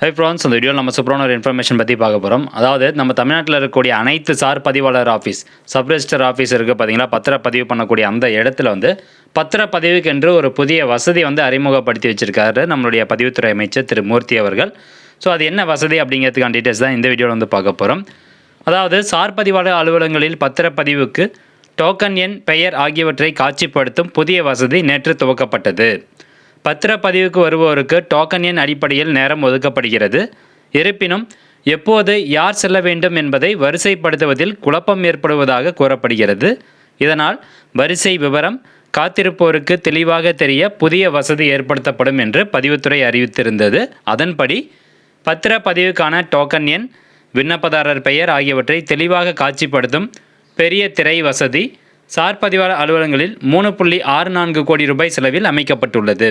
High France அந்த வீடியோவில் நம்ம சூப்பரான ஒரு இன்ஃபர்மேஷன் பற்றி பார்க்க போகிறோம் அதாவது நம்ம தமிழ்நாட்டில் இருக்கக்கூடிய அனைத்து சார் பதிவாளர் ஆஃபீஸ் சப் ரெஜிஸ்டர் ஆஃபீஸ் இருக்குது பார்த்தீங்களா பத்திரப்பதிவு பண்ணக்கூடிய அந்த இடத்துல வந்து பத்திரப்பதிவுக்கு என்று ஒரு புதிய வசதி வந்து அறிமுகப்படுத்தி வச்சுருக்காரு நம்மளுடைய பதிவுத்துறை அமைச்சர் திரு மூர்த்தி அவர்கள். ஸோ அது என்ன வசதி அப்படிங்கிறதுக்கான டீட்டெயில்ஸ் தான் இந்த வீடியோவில் வந்து பார்க்க போகிறோம் அதாவது சார் பதிவாளர் அலுவலகங்களில் பத்திரப்பதிவுக்கு டோக்கன் எண் பெயர் ஆகியவற்றை காட்சிப்படுத்தும் புதிய வசதி நேற்று துவக்கப்பட்டது. பத்திரப்பதிவுக்கு வருவோருக்கு டோக்கன் எண் அடிப்படையில் நேரம் ஒதுக்கப்படுகிறது. இருப்பினும் எப்போது யார் செல்ல வேண்டும் என்பதை வரிசைப்படுத்துவதில் குழப்பம் ஏற்படுவதாக கூறப்படுகிறது. இதனால் வரிசை விவரம் காத்திருப்போருக்கு தெளிவாக தெரிய புதிய வசதி ஏற்படுத்தப்படும் என்று பதிவுத்துறை அறிவித்திருந்தது. அதன்படி பத்திரப்பதிவுக்கான டோக்கன் எண் விண்ணப்பதாரர் பெயர் ஆகியவற்றை தெளிவாக காட்சிப்படுத்தும் பெரிய திரை வசதி சார் பதிவாளர் அலுவலகங்களில் மூணு புள்ளி ஆறு நான்கு கோடி ரூபாய் செலவில் அமைக்கப்பட்டுள்ளது.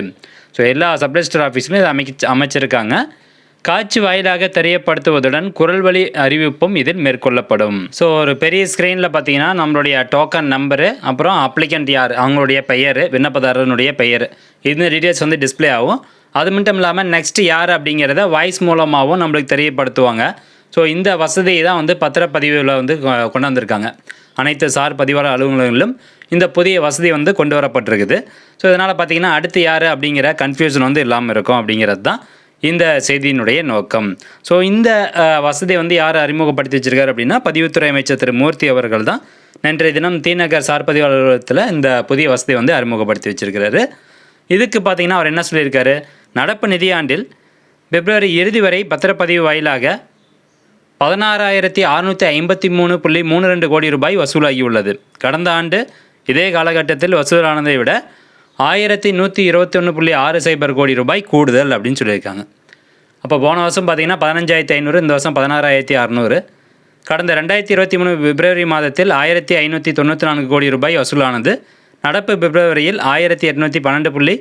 ஸோ எல்லா சப்ரெஜிஸ்டர் ஆஃபீஸ்லையும் இதை அமைக்க அமைச்சிருக்காங்க. காட்சி வாயிலாக தெரியப்படுத்துவதுடன் குரல் வழி அறிவிப்பும் இதில் மேற்கொள்ளப்படும். ஸோ ஒரு பெரிய ஸ்க்ரீனில் பார்த்தீங்கன்னா நம்மளுடைய டோக்கன் நம்பரு அப்புறம் அப்ளிகண்ட் யார் அவங்களுடைய பெயர் விண்ணப்பதாரனுடைய பெயர் இந்த டீட்டெயில்ஸ் வந்து டிஸ்ப்ளே ஆகும். அது மட்டும் இல்லாமல் நெக்ஸ்ட் யார் அப்படிங்கிறத வாய்ஸ் மூலமாகவும் நம்மளுக்கு தெரியப்படுத்துவாங்க. ஸோ இந்த வசதியை தான் வந்து பத்திரப்பதிவில் வந்து கொ- கொண்டு வந்திருக்காங்க அனைத்து சார் பதிவாளர் அலுவலகங்களிலும் இந்த புதிய வசதி வந்து கொண்டு வரப்பட்டிருக்குது. ஸோ இதனால் பார்த்தீங்கன்னா அடுத்து யார் அப்படிங்கிற கன்ஃபியூஷன் வந்து இல்லாமல் இருக்கும் அப்படிங்கிறது தான் இந்த செய்தியினுடைய நோக்கம். ஸோ இந்த வசதி வந்து யார் அறிமுகப்படுத்தி வச்சிருக்காரு அப்படின்னா பதிவுத்துறை அமைச்சர் திரு. மூர்த்தி அவர்கள் தான். நேற்றைய தினம் தீநகர் சார் பதிவு அலுவலகத்தில் இந்த புதிய வசதி வந்து அறிமுகப்படுத்தி வச்சிருக்கிறாரு. இதுக்கு பார்த்தீங்கன்னா அவர் என்ன சொல்லியிருக்காரு? நடப்பு நிதியாண்டில் பிப்ரவரி இறுதி வரை பத்திரப்பதிவு வாயிலாக பதினாறாயிரத்தி அறுநூற்றி ஐம்பத்தி மூணு புள்ளி மூணு ரெண்டு கோடி ரூபாய் வசூலாகியுள்ளது. கடந்த ஆண்டு இதே காலகட்டத்தில் வசூலானதை விட ஆயிரத்தி நூற்றி இருபத்தி ஒன்று புள்ளி ஆறு சைபர் கோடி ரூபாய் கூடுதல் அப்படின்னு சொல்லியிருக்காங்க. அப்போ போன வருஷம் பார்த்தீங்கன்னா பதினஞ்சாயிரத்தி ஐநூறு இந்த வருஷம் பதினாறாயிரத்தி அறநூறு. கடந்த ரெண்டாயிரத்தி இருபத்தி மூணு பிப்ரவரி மாதத்தில் ஆயிரத்தி ஐநூற்றி தொண்ணூற்றி நான்கு கோடி ரூபாய் வசூலானது. நடப்பு பிப்ரவரியில் ஆயிரத்தி எட்நூற்றி பன்னெண்டு புள்ளி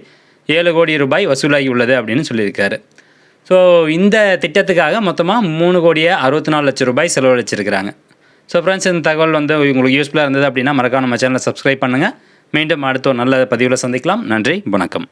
ஏழு கோடி ரூபாய் வசூலாகி உள்ளது அப்படின்னு சொல்லியிருக்காரு. ஸோ இந்த திட்டத்துக்காக மொத்தமாக மூணு கோடியே அறுபத்தி நாலு லட்சம் ரூபாய் செலவழிச்சிருக்கிறாங்க. ஸோ ஃப்ரெண்ட்ஸ் இந்த தகவல் வந்து உங்களுக்கு யூஸ்ஃபுல்லாக இருந்தது அப்படின்னா மறக்காம நம்ம சேனலை சப்ஸ்கிரைப் பண்ணுங்கள் மீண்டும் அடுத்த ஒரு நல்ல பதிவில் சந்திக்கலாம். நன்றி வணக்கம்.